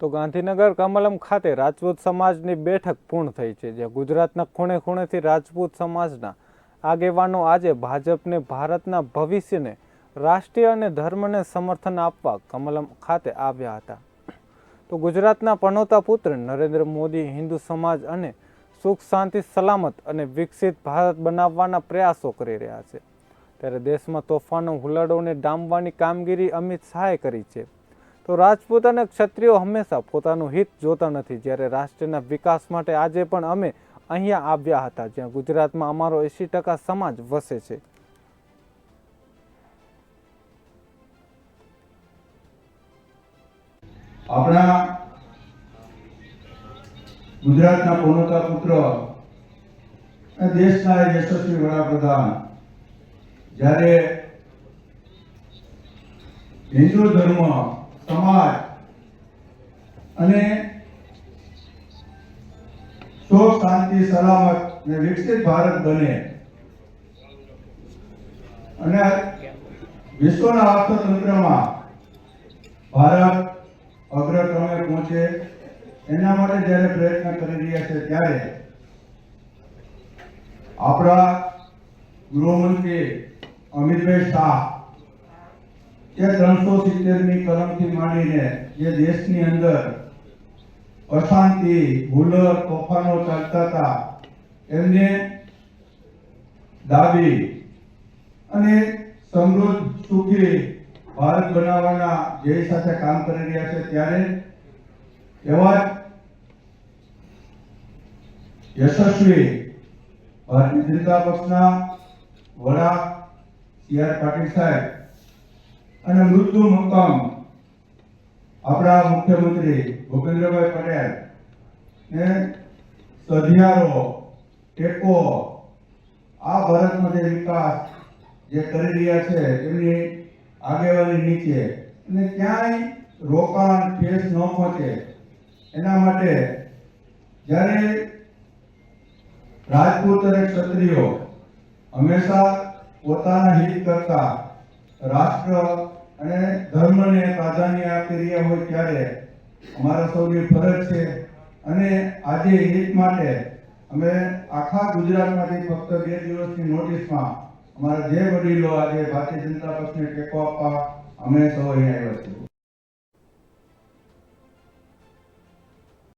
તો ગાંધીનગર કમલમ ખાતે રાજપૂત સમાજની બેઠક પૂર્ણ થઈ છે, જે ગુજરાતના ખૂણે ખૂણેથી રાજપૂત સમાજના આગેવાનો આજે ભાજપને ભારતના ભવિષ્યને, રાષ્ટ્રીય અને ધર્મને સમર્થન આપવા કમલમ ખાતે આવ્યા હતા. તો ગુજરાતના પનોતા પુત્ર નરેન્દ્ર મોદી હિન્દુ સમાજ અને સુખ, શાંતિ, સલામત અને વિકસિત ભારત બનાવવાના પ્રયાસો કરી રહ્યા છે. ત્યારે દેશમાં તોફાનો હુલાડોને ડામવાની કામગીરી અમિત શાહે કરી છે. તો રાજપૂત અને ક્ષત્રિયો હંમેશા પોતાનું હિત જોતા નથી. જ્યારે રાષ્ટ્રના વિકાસ માટે આજે પણ અમે અહીંયા આવ્યા હતા, જ્યાં ગુજરાતમાં અમારો એંસી ટકા સમાજ વસે છે. આપણા ગુજરાતના પૌનતા પુત્ર દેશના યશસ્વી વડાપ્રધાન જ્યારે હિન્દુ ધર્મ સમાજ અને સુખ, શાંતિ, સલામત ને વિકસિત ભારત બને. અને વિશ્વના અર્થતંત્રમાં ભારત અગ્રક્રમે પહોંચે, એના માટે જ્યારે પ્રયત્ન કરી રહ્યા છે ત્યારે આપણા ગૃહમંત્રી અમિતભાઈ શાહ એ ત્રણસો સિત્તેરની કલમથી માંડીને જે દેશની અંદર અશાંતિ હુલ્લર તોફાનો ચાલતા હતા, એમને દાબી અને સમૃદ્ધ સુખી ભારત બનાવવાના ધ્યેય સાથે કામ કરી રહ્યા છે. ત્યારે એવા યશસ્વી ભારતીય જનતા પક્ષના વડા સી આર પાટીલ સાહેબ અને મૃત્યુ મક્કમ આપણા મુખ્યમંત્રી ભૂપેન્દ્રભાઈ પટેલ ને સધિયારો, ટેકો, આ ભારતનો જે વિકાસ જે કરી રહ્યા છે એમની આગેવાની નીચે, અને ક્યાંય રોકાણ ઠેસ ન પહોંચે, એના માટે જ્યારે રાજપૂત અને ક્ષત્રિયો હંમેશા પોતાના હિત કરતા રાષ્ટ્ર અને ધર્મને પ્રાધાન્ય આપી રહ્યા હોય ત્યારે અમારા સૌની ફરજ છે. અને આજે હિત માટે અમે આખા ગુજરાતમાંથી ફક્ત બે દિવસની નોટિસમાં અમારા જે વડીલો આજે ભારતીય જનતા પક્ષને ટેકો આપવા અમે સૌ અહીંયા આવ્યા છીએ.